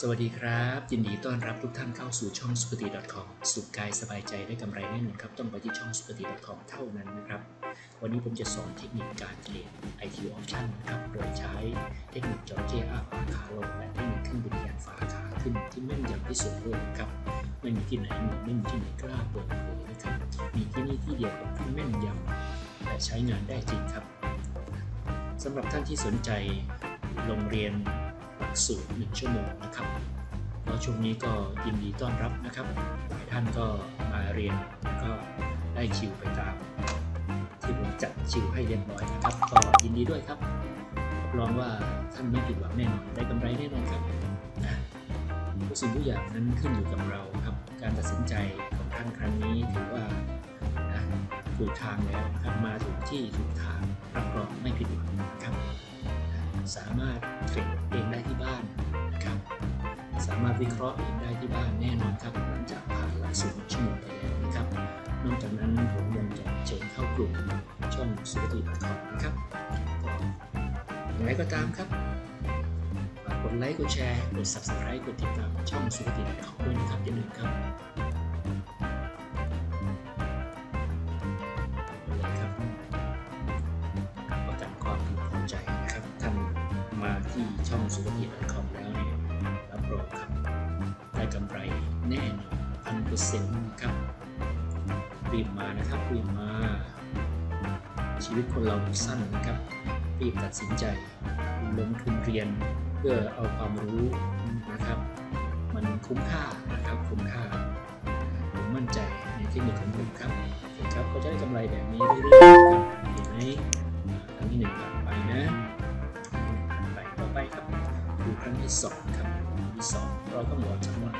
สวัสดีครับ ยินดีต้อนรับทุกท่านเข้าสู่ช่องสุขติ .com สุขกายสบายใจได้กำไรแน่นอนครับ ต้องไปที่ช่องสุขติ .com เท่านั้นนะครับ วันนี้ผมจะสอนเทคนิคการเทรด IQ option นะครับ โดยใช้เทคนิคจอเจียอาฝาขาลง และเทคนิคขึ้นบริการฝาขาขึ้นที่แม่นยำที่สุดเลยครับ ไม่มีที่ไหนเหมือนไม่มีที่ไหนกล้าเปิดเผยนะครับ มีที่นี่ที่เดียวกับที่แม่นยำและใช้งานได้จริงครับสำหรับท่านที่สนใจโรงเรียน สูตร 1 ชั่วโมงนะครับแล้วช่วงนี้ก็ยินดีต้อนรับนะครับหลายท่านก็มาเรียนก็ได้คิวไปตาม ที่ผมจัดคิวให้เรียบร้อยนะครับ ก็ยินดีด้วยครับรับรองว่าท่านไม่ผิดหวังแน่นอนได้กำไรแน่นอนครับนะทุกสิ่งทุกอย่างนั้นขึ้นอยู่กับเราครับ การตัดสินใจของท่านครั้งนี้ถือว่านะถูกทางแล้วนะครับมาถูกที่ถูกทางรับรองไม่ผิด สามารถเทรดเองได้ที่บ้านนะครับสามารถวิเคราะห์เองได้ที่บ้านแน่นอนครับหลังจากผ่านหลักสูตรชั่วโมงไปแล้วนะครับ นอกจากนั้นผมยังจะเชิญเข้ากลุ่มช่องสุขติคอมนะครับอย่างไรก็ตามครับกกดไลค์กดแชร์กด subscribe กดติดตามช่องสุขติคอมด้วยนะครับอย่าลืมครับ ที่ช่องสุขภี .com แล้วเนี่ยรับรองครับ ได้กำไรแน่นอนพันเปอร์เซ็นต์ครับรีบมานะครับรีบมา ชีวิตคนเราสั้นนะครับรีบตัดสินใจลงทุนเรียนเพื่อเอาความรู้นะครับ มันคุ้มค่านะครับคุ้มค่าผมมั่นใจในเทคนิคของผมครับคครับก็จะได้กำไรแบบนี้เรื่อยๆครับเห็นไหม ที่สองครับที่สองเราก็หมดจังหวะ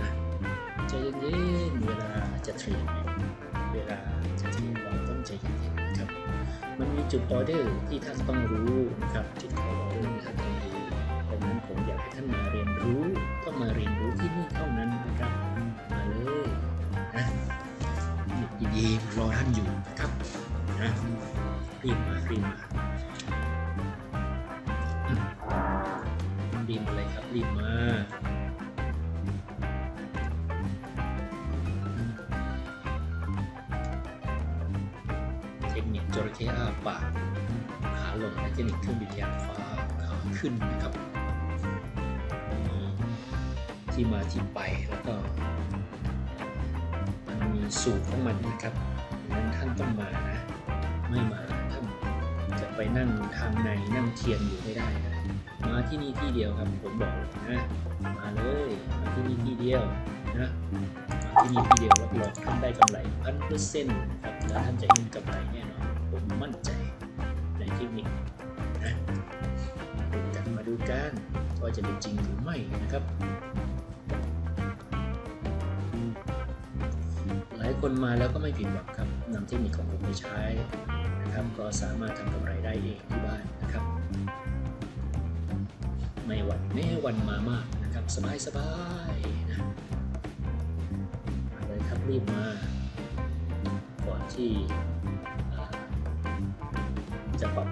นะใจเย็นๆเวลาจะเทรดเนี่ยเวลาจะเทรดเราต้องใจเย็นๆนะครับ มันมีจุดออเดอร์ที่ท่านต้องรู้นะครับจุดเข้าออเดอร์ที่ท่านต้องรู้ดังนั้นผมอยากให้ท่านมาเรียนรู้ต้องมาเรียนรู้ที่นี่เท่านั้นนะครับมาเลยนะยินดีรอท่านอยู่นะครับนะรีบมารีบมา รีบมาเลยครับรีบมาเทคนิคจระเข้อ้าปากขาลงและเทคนิคเครื่องบินยานฟ้าขาขึ้นนะครับ ที่มาที่ไปแล้วก็มันมีสูตรของมันนะครับดังนั้นท่านต้องมานะ ไม่มา ไปนั่งทางในนั่งเทียนอยู่ไม่ได้นะมาที่นี่ที่เดียวครับผมบอกเลยนะมาเลยมาที่นี่ที่เดียวนะมาที่นี่ที่เดียวรับรองท่านได้กำไรพันเปอร์เซ็นต์ครับแล้วท่านจะเห็นกำไรแน่นอนผมมั่นใจในเทคนิคนะมาดูกันมาดูกันว่าจะเป็นจริงหรือไม่นะครับ คนมาแล้วก็ไม่ผิดหวังครับนำเทคนิคของผมไปใช้นะครับ ก็สามารถทำกำไรได้เองที่บ้านนะครับ ไม่หวั่นแม้วันมามากนะครับ สบายสบายๆนะเลยครับรีบมา ก่อนที่จะปรับ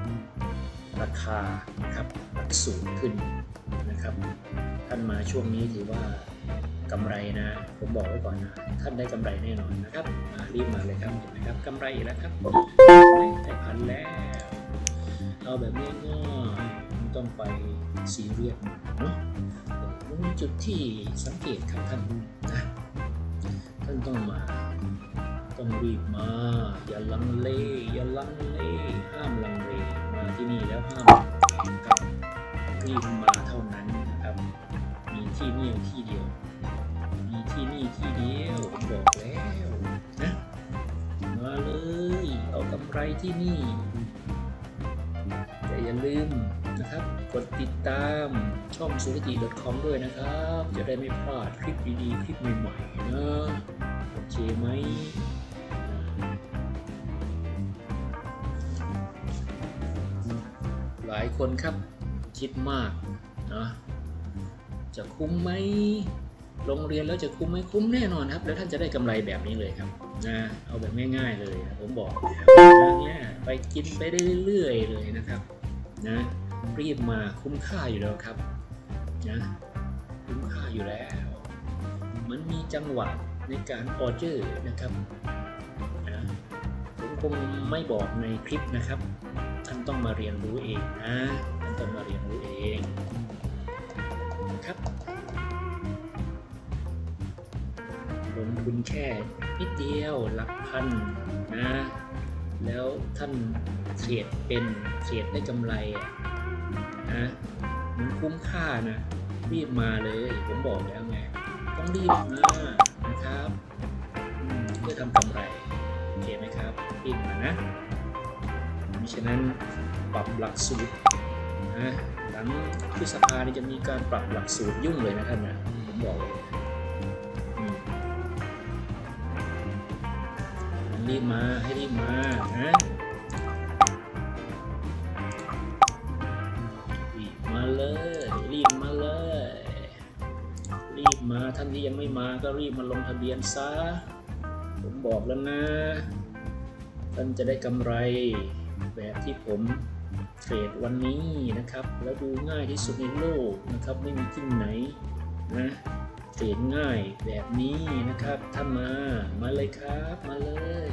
ราคานะครับหลักสูตรขึ้นนะครับท่านมาช่วงนี้ถือว่า กำไรนะ ผมบอกไว้ก่อนนะ ท่านได้กำไรแน่นอนนะครับรีบมาเลยครับเห็นไหมครับกำไรอีกแล้วครับได้พันแล้ว เอาแบบง่ายๆไม่ต้องไปซีเรียสเนาะมีจุดที่สังเกตครับท่านนะท่านต้องมาต้องรีบมา อย่าลังเลอย่าลังเลห้ามลังเลมาที่นี่แล้วห้ามลังเลครับรีบมาเท่านั้นนะครับ มีที่นี่ที่เดียว มีที่เดียวผมบอกแล้วนะมาเลย เอากำไรที่นี่แต่อย่าลืมนะครับ กดติดตามช่องสุขติ .com ด้วยนะครับ จะได้ไม่พลาดคลิปดีๆ คลิปใหม่ๆนะโอเคไหมหลายคนครับคิดมากนะจะคุ้มไหม โรงเรียนแล้วจะคุ้มไหมคุ้มแน่นอนครับ แล้วท่านจะได้กำไรแบบนี้เลยครับนะเอาแบบง่าย ๆเลยผมบอกนะเนี่ยไปกินไปได้เรื่อยๆเลยนะครับนะรีบมาคุ้มค่าอยู่แล้วครับนะคุ้มค่าอยู่แล้ว มันมีจังหวะในการออเดอร์นะครับนะผมคงไม่บอกในคลิปนะครับ ท่านต้องมาเรียนรู้เองนะท่านต้องมาเรียนรู้เองนะครับ ลงทุนแค่นิดเดียวหลักพันนะ แล้วท่านเทรดเป็นเทรดได้กำไรนะมันคุ้มค่านะ รีบมาเลย ผมบอกแล้วไง ต้องรีบมานะครับเพื่อทำกำไรโอเคไหมครับรีบมานะมิฉะนั้นปรับหลักสูตรนะหลังพฤษภานี่จะมีการปรับหลักสูตรยุ่งเลยนะท่านนะผมบอกเลย รีบมาให้รีบมานะรีบมาเลย รีบมาเลย รีบมาท่านที่ยังไม่มาก็รีบมาลงทะเบียนซะ ผมบอกแล้วนะ ท่านจะได้กำไรแบบที่ผมเทรดวันนี้นะครับ แล้วดูง่ายที่สุดในโลกนะครับ ไม่มีที่ไหนนะ เทรดง่ายแบบนี้นะครับ ถ้ามา มาเลยครับ มาเลย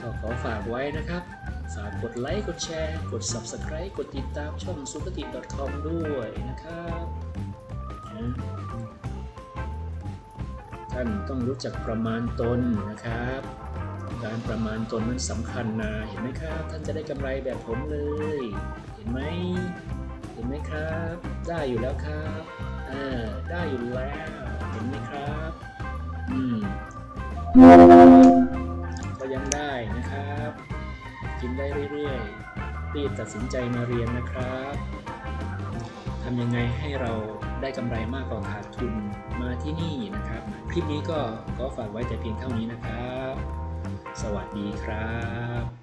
ก็ขอฝากไว้นะครับ ฝากกดไลค์ กดแชร์ กด Subscribe กดติดตามช่อง s u p e r t i .com ด้วยนะครับท่านต้องรู้จักประมาณตนนะครับ การประมาณตนนั้นสำคัญนะ เห็นไหมครับ ท่านจะได้กำไรแบบผมเลย เห็นไหม มครับ ได้อยู่แล้วครับอ่าได้อยู่แล้ว เห็นไหมครับ อืม ก็ยังได้นะครับ กินได้เรื่อยๆ รีบตัดสินใจมาเรียนนะครับทำยังไงให้เราได้กำไรมากกว่าขาดทุนมาที่นี่นะครับ คลิปนี้ก็ขอฝากไว้แต่เพียงเท่านี้นะครับ สวัสดีครับ